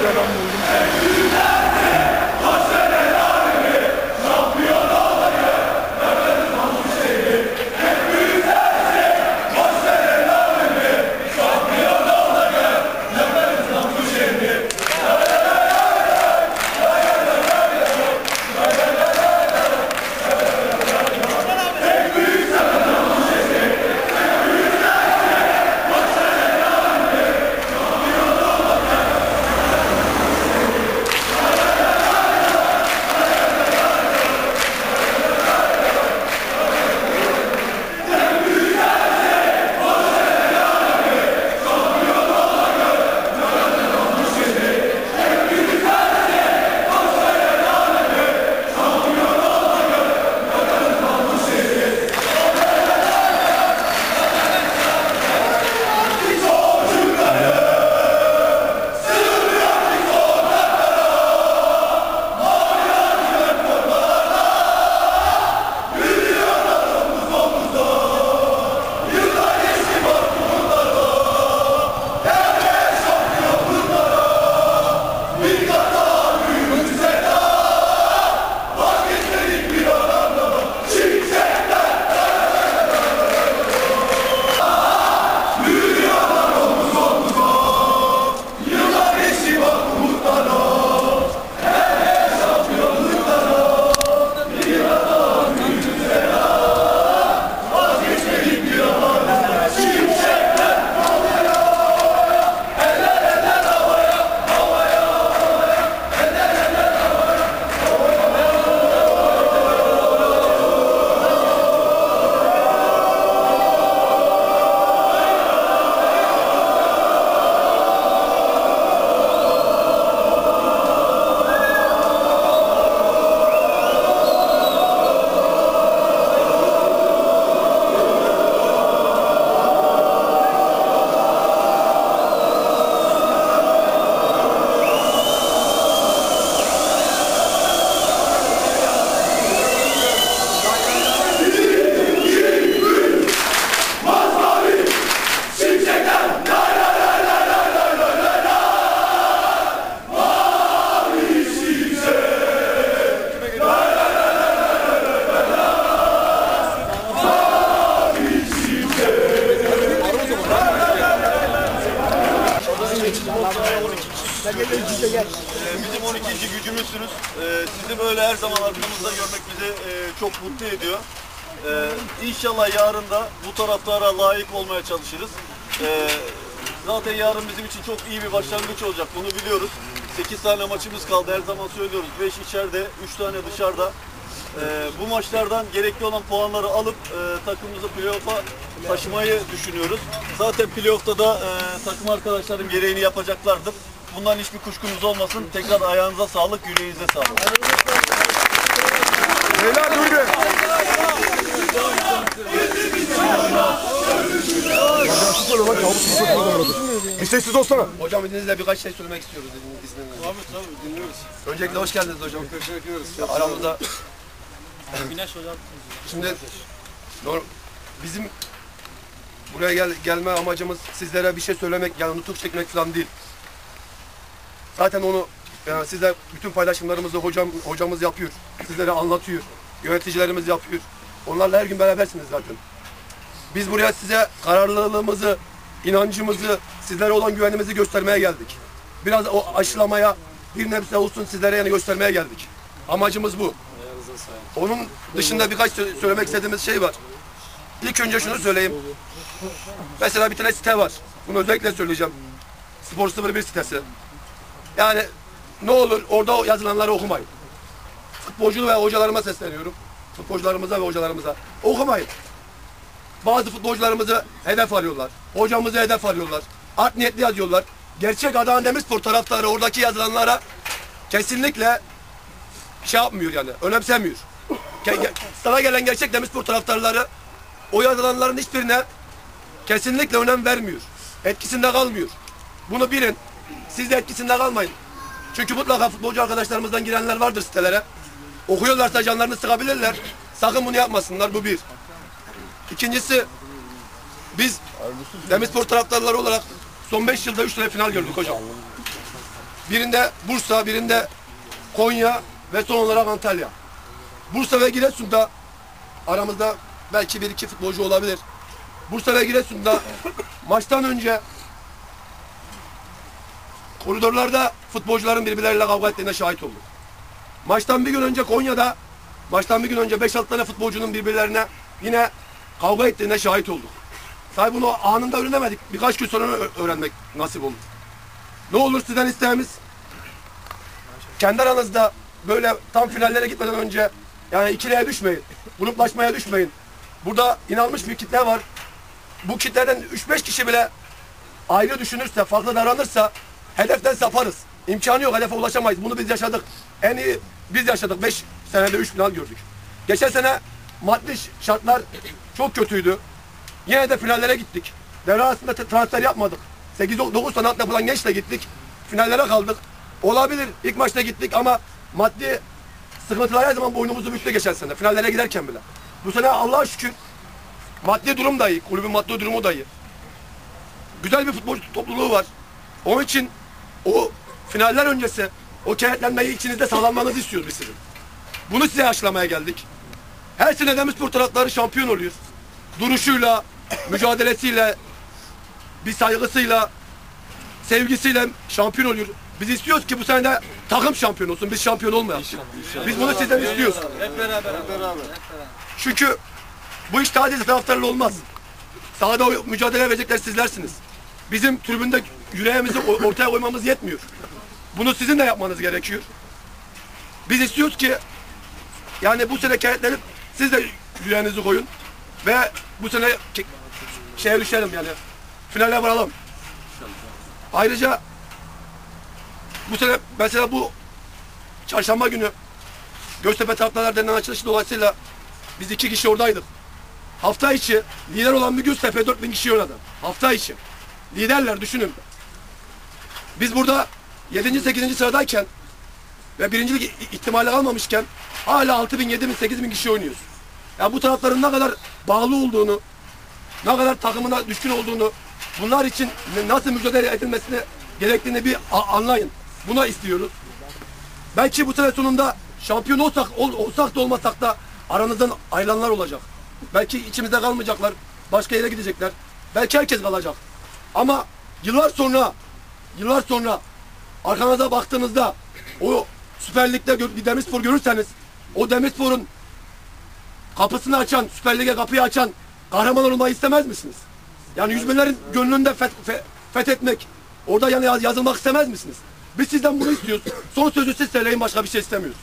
Gracias. Gerçek adam buldum. Ee, Bizim 12. gücümüzsünüz. Ee, Sizi böyle her zaman arkamızda görmek bizi e, çok mutlu ediyor. Ee, İnşallah yarın da bu taraftara layık olmaya çalışırız. Ee, Zaten yarın bizim için çok iyi bir başlangıç olacak. Bunu biliyoruz. 8 tane maçımız kaldı. Her zaman söylüyoruz. 5 içeride, 3 tane dışarıda. Ee, bu maçlardan gerekli olan puanları alıp e, takımımızı playoff'a taşımayı düşünüyoruz. Zaten playoff'ta da e, takım arkadaşlarım gereğini yapacaklardır. Bundan hiçbir kuşkunuz olmasın. Tekrar ayağınıza sağlık, yüreğinize sağlık. Beyler dur bir. Sessiz olsana. Hocam izninizle birkaç şey söylemek istiyoruz izninizle. Tabii tabii dinliyoruz. Öncelikle hoş geldiniz hocam. Teşekkür ederiz. Aramızda. Güneş hocam. Şimdi bizim buraya gel gelme amacımız sizlere bir şey söylemek yani nutuk çekmek falan değil. Zaten onu yani sizler bütün paylaşımlarımızı hocam hocamız yapıyor. Sizlere anlatıyor. Yöneticilerimiz yapıyor. Onlarla her gün berabersiniz zaten. Biz buraya size kararlılığımızı, inancımızı, sizlere olan güvenimizi göstermeye geldik. Biraz o aşılamaya, bir nebze olsun sizlere yani göstermeye geldik. Amacımız bu. Onun dışında birkaç sö- söylemek istediğimiz şey var. İlk önce şunu söyleyeyim. Mesela bir tane site var. Bunu özellikle söyleyeceğim. Spor 01 sitesi. Yani ne olur orada yazılanları okumayın. Futbolcu ve hocalarıma sesleniyorum. Futbolcularımıza ve hocalarımıza. Okumayın. Bazı futbolcularımızı hedef alıyorlar. Hocamızı hedef alıyorlar. Art niyetli yazıyorlar. Gerçek Adana Demirspor taraftarı oradaki yazılanlara kesinlikle şey yapmıyor yani. Önemsemiyor. Sana gelen gerçek Demirspor taraftarları o yazılanların hiçbirine kesinlikle önem vermiyor. Etkisinde kalmıyor. Bunu bilin. Siz de etkisinde kalmayın. Çünkü mutlaka futbolcu arkadaşlarımızdan girenler vardır sitelere. Okuyorlarsa canlarını sıkabilirler. Sakın bunu yapmasınlar. Bu bir. İkincisi biz Demirspor taraftarları olarak son 5 yılda 3 tane final gördük hocam. birinde Bursa, birinde Konya ve son olarak Antalya. Bursa ve Giresun'da aramızda belki bir iki futbolcu olabilir. Bursa ve Giresun'da maçtan önce koridorlarda futbolcuların birbirleriyle kavga ettiğine şahit olduk. Maçtan bir gün önce Konya'da maçtan bir gün önce 5-6 tane futbolcunun birbirlerine yine kavga ettiğine şahit olduk. Tabi bunu anında öğrenemedik. Birkaç gün sonra öğrenmek nasip oldu. Ne olur sizden isteğimiz kendi aranızda böyle tam finallere gitmeden önce yani ikiliye düşmeyin. Gruplaşmaya düşmeyin. Burada inanmış bir kitle var. Bu kitleden 3-5 kişi bile ayrı düşünürse, farklı davranırsa hedeften saparız. İmkanı yok, hedefe ulaşamayız. Bunu biz yaşadık. En iyi biz yaşadık. 5 senede 3 final gördük. Geçen sene maddi şartlar çok kötüydü. Yine de finallere gittik. Devre arasında transfer yapmadık. 8-9 tane altyapıdan gençle gittik. Finallere kaldık. Olabilir. İlk maçta gittik ama maddi sıkıntılar her zaman boynumuzu büktü geçen sene. Finallere giderken bile. Bu sene Allah'a şükür maddi durum da iyi. Kulübün maddi durumu da iyi. Güzel bir futbol topluluğu var. Onun için o finaller öncesi o kenetlenmeyi içinizde sağlanmanızı istiyoruz biz sizin. Bunu size aşılamaya geldik. Her sene Demirspor taraftarı şampiyon oluyor. Duruşuyla, mücadelesiyle, bir saygısıyla, sevgisiyle şampiyon oluyor. Biz istiyoruz ki bu sene de takım şampiyon olsun. Biz şampiyon olmayalım. Biz bunu sizden istiyoruz. Hep beraber. Hep beraber. Çünkü bu iş sadece taraftarla olmaz. Sahada mücadele verecekler sizlersiniz. Bizim tribünde yüreğimizi ortaya koymamız yetmiyor. Bunu sizin de yapmanız gerekiyor. Biz istiyoruz ki yani bu sene kenetlenip siz de yüreğinizi koyun ve bu sene şeye düşelim yani finale varalım. Ayrıca bu sene mesela bu çarşamba günü Göztepe Taraftarlar Derneği açılışı dolayısıyla biz iki kişi oradaydık. Hafta içi lider olan bir Göztepe 4000 kişi oynadı. Hafta içi. Liderler düşünün. Biz burada 7. 8. sıradayken ve birincilik ihtimali almamışken hala 6000, 7000, 8000 kişi oynuyoruz. Ya bu tarafların ne kadar bağlı olduğunu, ne kadar takımına düşkün olduğunu, bunlar için nasıl mücadele edilmesini gerektiğini bir anlayın. Buna istiyoruz. Belki bu sene sonunda şampiyon olsak, ol- olsak da olmasak da aranızdan ayrılanlar olacak. Belki içimizde kalmayacaklar, başka yere gidecekler. Belki herkes kalacak. Ama yıllar sonra, yıllar sonra arkanıza baktığınızda o Süper Lig'de bir Demirspor görürseniz o Demirspor'un kapısını açan, Süper Lig'e kapıyı açan kahraman olmayı istemez misiniz? Yani yüz binlerin gönlünde feth- fe- fethetmek, orada yani yaz- yazılmak istemez misiniz? Biz sizden bunu istiyoruz. Son sözü siz söyleyin başka bir şey istemiyoruz.